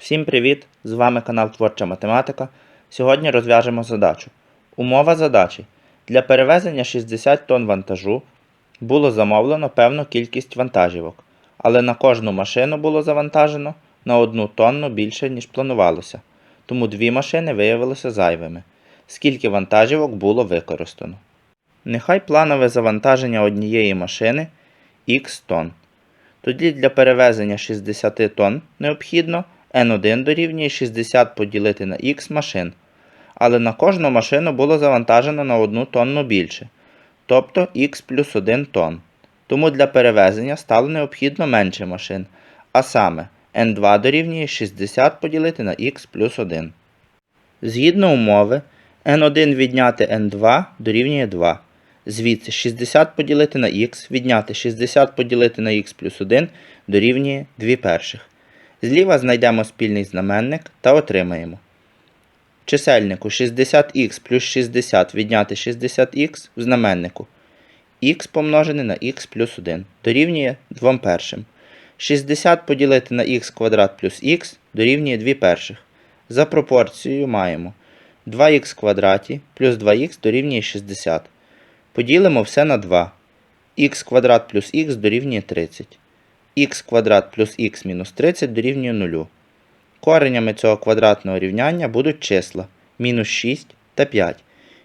Всім привіт! З вами канал Творча Математика. Сьогодні розв'яжемо задачу. Умова задачі. Для перевезення 60 тонн вантажу було замовлено певну кількість вантажівок, але на кожну машину було завантажено на одну тонну більше, ніж планувалося. Тому дві машини виявилися зайвими. Скільки вантажівок було використано? Нехай планове завантаження однієї машини х тонн. Тоді для перевезення 60 тонн необхідно N1 дорівнює 60 поділити на х машин, але на кожну машину було завантажено на 1 тонну більше, тобто х плюс 1 тонн. Тому для перевезення стало необхідно менше машин, а саме N2 дорівнює 60 поділити на х плюс 1. Згідно умови, N1 відняти N2 дорівнює 2. Звідси 60 поділити на х, відняти 60 поділити на х плюс 1 дорівнює 2 перших. Зліва знайдемо спільний знаменник та отримаємо. Чисельнику 60х плюс 60 відняти 60х в знаменнику. х помножене на х плюс 1 дорівнює 2 першим. 60 поділити на х квадрат плюс х дорівнює 2 перших. За пропорцією маємо 2х квадраті плюс 2х дорівнює 60. Поділимо все на 2. х квадрат плюс х дорівнює 30. Х квадрат плюс х мінус 30 дорівнює 0. Коренями цього квадратного рівняння будуть числа мінус 6 та 5.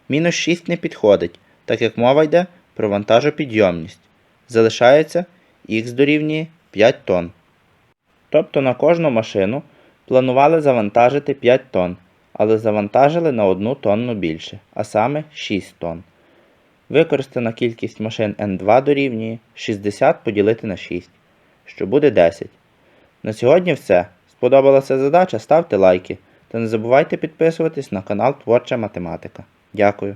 Мінус 6 не підходить, так як мова йде про вантажопідйомність. Залишається х дорівнює 5 тонн. Тобто на кожну машину планували завантажити 5 тонн, але завантажили на 1 тонну більше, а саме 6 тонн. Використана кількість машин N2 дорівнює 60 поділити на 6, що буде 10. На сьогодні все. Сподобалася задача? Ставте лайки та не забувайте підписуватись на канал Творча Математика. Дякую.